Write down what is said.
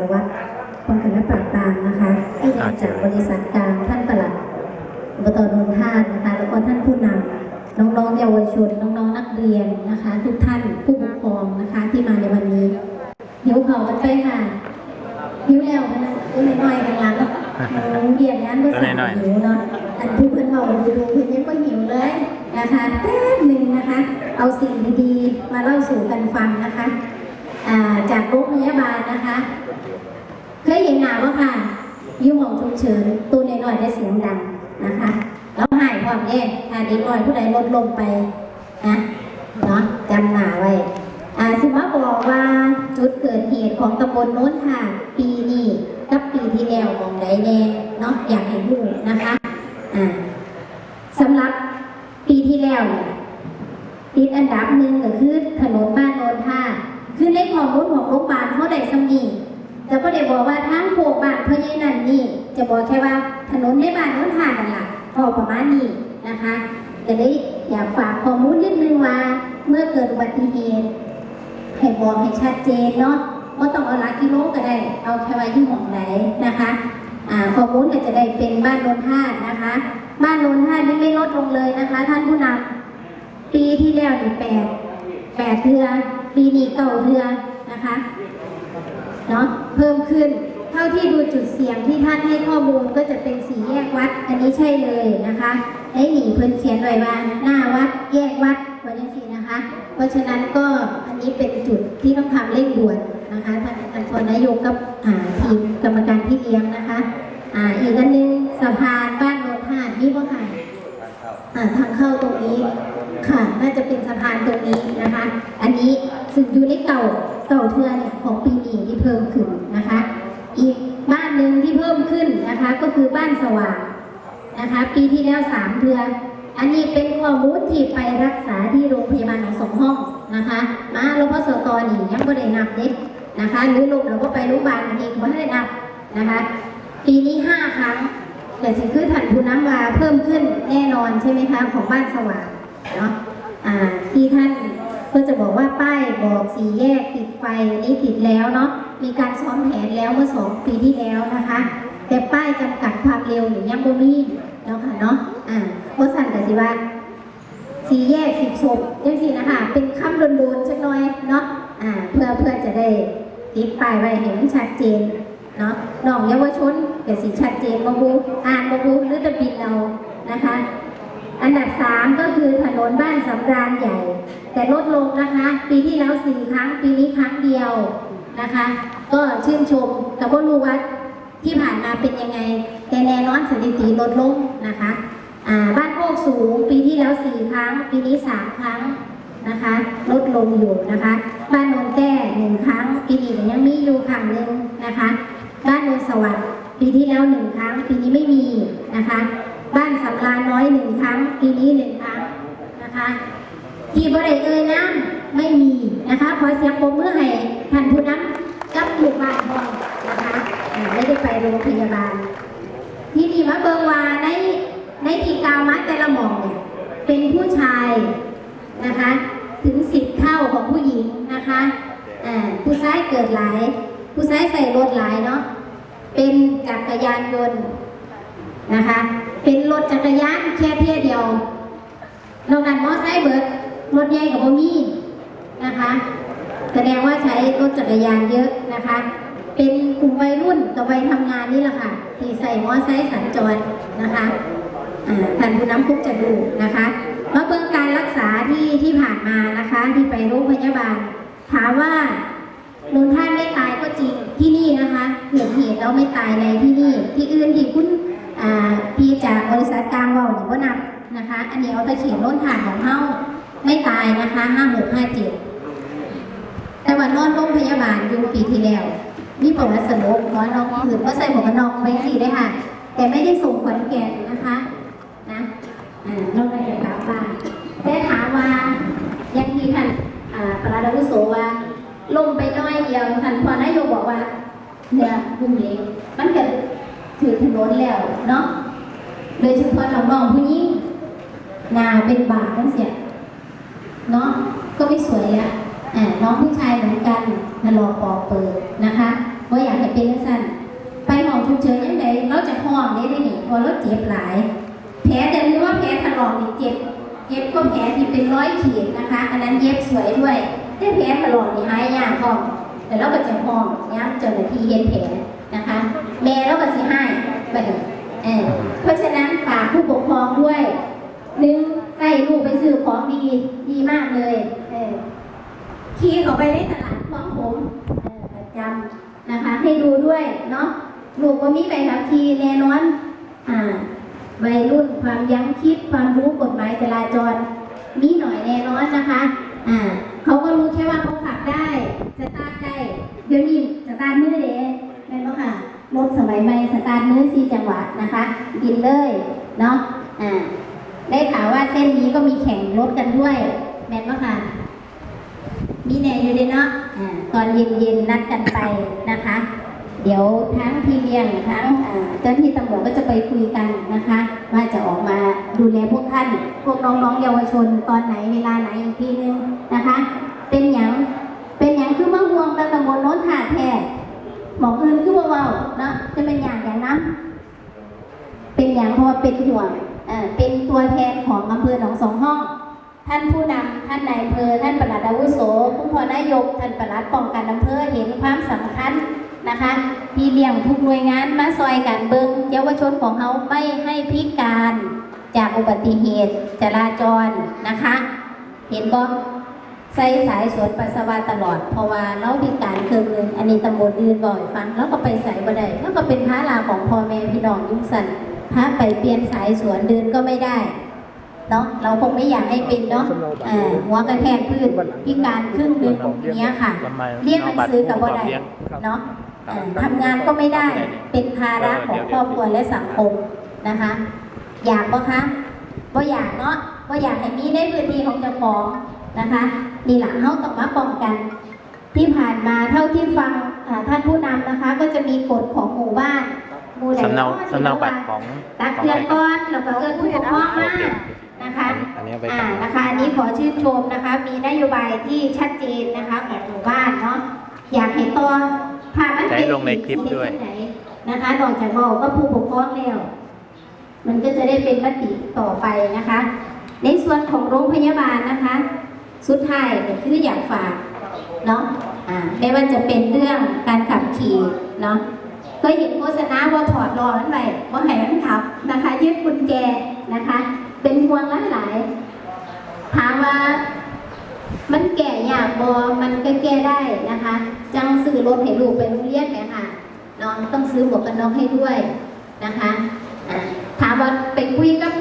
ารวัตรป้องกันและปราบปรามนะคะที่มาจากบริษัทกลางท่านปลัดอบตนนทานนะคะ แล้วก็ท่านผู้นำน้องๆเยาวชนน้องๆนักเรียนนะคะ ทุกท่านผู้ปกครองนะคะที่มาในวันนี้หิวเขากันไปค่ะหิวแล้วนะอุ้ยน้อยๆกันหลังโรงเรียนนั้นก็สั่งหิวเนาะอันผู้เพื่อนเราดูดูเพื่อนยังก็หิวเลยนะคะแป๊บหนึ่งนะคะ เอาสิ่งดีๆมาเล่าสู่กันฟังนะคะอ่า จากโรงพยาบาลนะคะเคยเห็นหนาวะค่ะยุ่งของฉุกเฉินตัวน้อยๆได้เสียงดังนะคะ แล้วหายความแย่ถ้าเด็กน้อยผู้ใดลดลงไปนะเนาะจำหนาไว้อ่าสิมาบอกว่าจุดเกิดเหตุของตำบลโน้นค่ะ ปีนี้กับปีที่แล้วของใดแน่เนาะอยากให้รู้นะคะอ่าสำหรับปีที่แล้วติดอันดับหนึ่งก็คือถนนบ้านโนนท่า คือในข้อมูลของโรงพยาบาลเขาได้สำนีแต่ก็ได้บอกว่าทางโคกบ้านเพื่อนนั่นนี่จะบอกแค่ว่าถนนในบ้านโนนท่านั่นแหละพอประมาณนี้นะคะจะได้อยากฝากข้อมูลนิดนึงว่า เมื่อเกิดอุบัติเหตุให้บอกให้ชัดเจนเนาะว่าต้องเอาลักกิโลก็ได้ เอาแค่ว่าที่หมองไหนนะคะอ่าข้อมูลก็จะได้เป็นบ้านโนนท่านะคะ บ้านโนนท่านี่ไม่ลดลงเลยนะคะ ท่านผู้นำปีที่แล้วนี่แปดแปดเทือ ปีนี้เก้าเทือนนะคะเนาะเพิ่มขึ้น เท่าที่ดูจุดเสี่ยงที่ท่านให้ข้อมูลก็จะเป็นสีแยกวัด อันนี้ใช่เลยนะคะไอ้หนีเพิ่นเขียนไว้ว่าหน้าวัดแยกวัดวันนี้สินะคะ เพราะฉะนั้นก็อันนี้เป็นจุดที่ต้องทำเร่งด่วนนะคะท่านท่านพนายกกับทีมกรรมการที่เลี้ยงนะคะอ่าอีกอันหนึงสะพานบ้านโนนทานนี่ว่าค่ะ อ่าทางเข้าตรงนี้ค่ะ น่าจะเป็นสะพานตรงนี้นะคะ อันนี้ซึ่งอยู่ในเก่าเก่าเทือนของปีนี้ที่เพิ่มขึ้นนะคะ อีกบ้านหนึ่งที่เพิ่มขึ้นนะคะ ก็คือบ้านสว่างนะคะ ปีที่แล้วสามเทือนอันนี้เป็นข้อมูลที่ไปรักษาที่โรงพยาบาลของสองห้องนะคะ มาโรงพยาบาลสตอนี่ยังไม่ได้นับเด็กนะคะ หรือลงเราก็ไปโรงพยาบาลอีกไม่ได้นับนะคะ ปีนี้ห้าครั้ง แต่สิ่งคือถันผู้น้ำวาเพิ่มขึ้นแน่นอนใช่ไหมคะของบ้านสว่างเนาะที่ท่านก็จะบอกว่าป้ายบอกสีแยกติดไฟนี่ติดแล้วเนาะมีการซ้อมแผนแล้วเมื่อสองปีที่แล้วนะคะ แต่ป้ายจำกัดความเร็วหรือยังบ่มีแล้วค่ะเนาะอ่าโคสันกับสิว่าสีแยกสิบศพยังสินะคะเป็นคำโดนๆสักน่อยเนาะอ่าเพื่อเพื่อจะได้ติดป้ายไว้เห็นชัดเจน เนาะน้องเยาวชนเกิดสีชัดเจนมาบูอ่านมาบูหรือจะบินเอานะคะ อันดับสามก็คือถนนบ้านสำราญใหญ่ แต่ลดลงนะคะ ปีที่แล้วสี่ครั้ง ปีนี้ครั้งเดียวนะคะ ก็ชื่นชมแต่ก็รู้ว่าที่ผ่านมาเป็นยังไง แต่แน่นอนสถิติลดลงนะคะบ้านโคกสูงปีที่แล้วสี่ครั้ง ปีนี้สามครั้งนะคะ ลดลงอยู่นะคะ บ้านโนนแก้หนึ่งครั้งปีนี้ยังมีอยู่ครั้งหนึ่งนะคะ บ้านโนนสวัสดิ์ปีที่แล้วหนึ่งครั้ง ปีนี้ไม่มีนะคะ บ้านสำราญน้อยหนึ่งครั้ง ปีนี้หนึ่งครั้งนะคะ ที่บริเอ่ยน้ำไม่มีนะคะขอเสียงปรบมือให้ท่านผู้นำกับหมู่บ้านพอนะคะไม่ได้ไปโรงพยาบาล ที่นี่มาเบิงวาในในที่กาวมาแต่ละหมองเนี่ยเป็นผู้ชายนะคะ ถึงสิบเท่าของผู้หญิงนะคะอ่าผู้ชายเกิดหลาย ผู้ใชายใส่รถหลายเนาะเป็นจักรยานยนต์นะคะ เป็นรถจักรยานแค่เที่ยเดียวนอกนั้นมอไซค์เบิร์ดรถใหญ่กับบ่มีนะคะ แสดงว่าใช้รถจักรยานเยอะนะคะ เป็นกลุ่มวัยรุ่นกับวัยทำงานนี่แหละค่ะที่ใส่มอไซค์สัญจรนะคะท่านผู้นำคุกจะดูนะคะมาเบิ่งการรักษาที่ที่ผ่านมานะคะ ที่ไปโรงพยาบาลถามว่า นนท่านไม่ตายก็จริงที่นี่นะคะเกิดเหตุแล้วไม่ตายในที่นี่ ที่อื่นที่คุณอ่าที่จากบริษัทกลางว่าหรือว่านับนะคะ อันนี้เอาไปเขียนโน้นฐานของเฮาไม่ตายนะคะห้าหกห้าเจ็ดแต่ว่านอนโรงพยาบาลอยู่ปีที่แล้วมีประวัติสลบหมอน้องหืนก็ใส่หมวกกันน็อกไปสี่ได้ค่ะ แต่ไม่ได้ส่งขอนแก่นนะคะนะอ่าน้องได้ไปถามบ้าแต่ถามว่ายังที่ท่านประหลัดอาวุโสว่า ลงไปน้อยเดียวท่านพอนายกบอกว่าเนี่ยบุ้งเล็กมันเกิดถือถนนแล้วเนาะโดยเฉพาะน้องผู้หญิงนาเป็นบาทั้งเสียเนาะก็ไม่สวยอะอ่าน้องผู้ชายเหมือนกันนรอปอเปิดนะคะบ่าอยากให้เป็นจังซั่นไปห้องฉุกเฉินยังไงเราจะห้องได้ได้นี่เพอเราเจ็บหลาย แผลแต่รู้ว่าแผลถลอกนี่เจ็บเย็บก็แผลที่เป็นร้อยขีดนะคะ อันนั้นเย็บสวยด้วย แต่แผลถลอกนี่หายยากพอแต่เราก็จะห้องย้ำเจ้าหน้าที่เย็บแผลนะคะ แม่เราก็สิให้ไปเลยเออเพราะฉะนั้นฝากผู้ปกครองด้วยหนึ่งใส่ลูกไปซื้อของดีดีมากเลย เออขี่ออกไปในตลาดคลองผมเออประจำนะคะ ให้ดูด้วยเนาะลูกว่ามีใบขับขี่แน่นอน อ่าวัยรุ่นความยั้งคิดความรู้กฎหมายจราจร มีหน่อยแน่นอนนะคะ อ่า เขาก็รู้แค่ว่าเขาขับได้ สตาร์ทได้ เดี๋ยวนี้สตาร์ทมือเด้แม่นบ่ค่ะรถสมัยใหม่สตาร์ทมือสี่จังหวะนะคะบินเลยเนาะอ่าได้ข่าวว่าเส้นนี้ก็มีแข่งรถกันด้วย แม่นบ่ค่ะ มีแน่อยู่เลยเนาะอ่าตอนเย็นๆนัดกันไปนะคะ เดี๋ยวทั้งพี่เลี้ยงทั้งเจ้าหน้าที่ตำรวจก็จะไปคุยกันนะคะ ว่าจะออกมาดูแลพวกท่าน พวกน้องๆเยาวชนตอนไหนเวลาไหนอีกทีนึงนะคะ เป็นอย่างเป็นอย่างคือมาห่วงตะตำบลโน้นท่าแท้หมองอื่นคือเบาๆเนาะจะเป็นอย่างอย่างนั้นเป็นอย่างเพราะว่าเป็นห่วงเอ่อเป็นตัวแทนของอำเภอหนองสองห้อง ท่านผู้นำท่านนายอำเภอท่านปลัดอาวุโสผู้พอนายกท่านปลัดป้องกันอำเภอเห็นความสำคัญ นะคะพี่เลี้ยงทุกหน่วยงานมาซอยกันเบิงเยาวชนของเขาไม่ให้พิการจากอุบัติเหตุจราจรนะคะ เห็นบ่ใส่สายสวนปัสสาวะตลอด เพราะว่าเราพิการเครื่องนึงอันนี้ตำบลอื่นบ่อยฟังแล้วก็ไปใส่บ่ได้แล้วก็เป็นภาระของพ่อแม่พี่น้องยุ่งสันพาไปเปลี่ยนสายสวนเดินก็ไม่ได้เนาะเราคงไม่อยากให้เป็นเนาะหัวกระแทกพื้นพิการครึ่งนึงอย่างเนี้ยค่ะ เรียนหนังสือกับบ่ได้เนาะ ทำงานก็ไม่ได้เป็นภาระของครอบครัวและสังคมนะคะ อยากปะคะบ่อยากเนาะบ่อยากให้มีได้พื้นที่ของเจ้าของนะคะนี่หลังเฮาต้องมาป้องกัน ที่ผ่านมาเท่าที่ฟังอ่าท่านผู้นำนะคะ ก็จะมีกฎของหมู่บ้านหมู่ใดสำเนาก็สำเนาบัตรของตักของเตือนใครก่อนแล้วก็เอิ้นผู้ปกครองมาโอเคนะคะอันนี้เอาไปอ่าทำนะคะอันนี้ขอชื่นชมนะคะ มีนโยบายที่ชัดเจนนะคะของหมู่บ้านเนาะอยากเห็นตัว พามันใช้เป็นลงในคลิปด้วย นะคะนอกจากบอกก็ผู้ปกครองแล้ว มันก็จะได้เป็นมติต่อไปนะคะ ในส่วนของโรงพยาบาลนะคะ สุดท้ายก็คืออยากฝากเนาะอ่าไม่ว่าจะเป็นเรื่องการขับขี่เนาะเคยเห็นโฆษณาว่าถอดรอนั้นไปว่าให้มันขับนะคะยืดกุญแจนะคะ เป็นห่วงหลายๆถามว่ามันแก่ยากบอมันก็แก้ได้นะคะ จังซื้อรถให้ลูกไปโรงเรียนไหมค่ะน้องต้องซื้อหมวกกันน็อกให้ด้วยนะคะถามว่าไปคุยกับ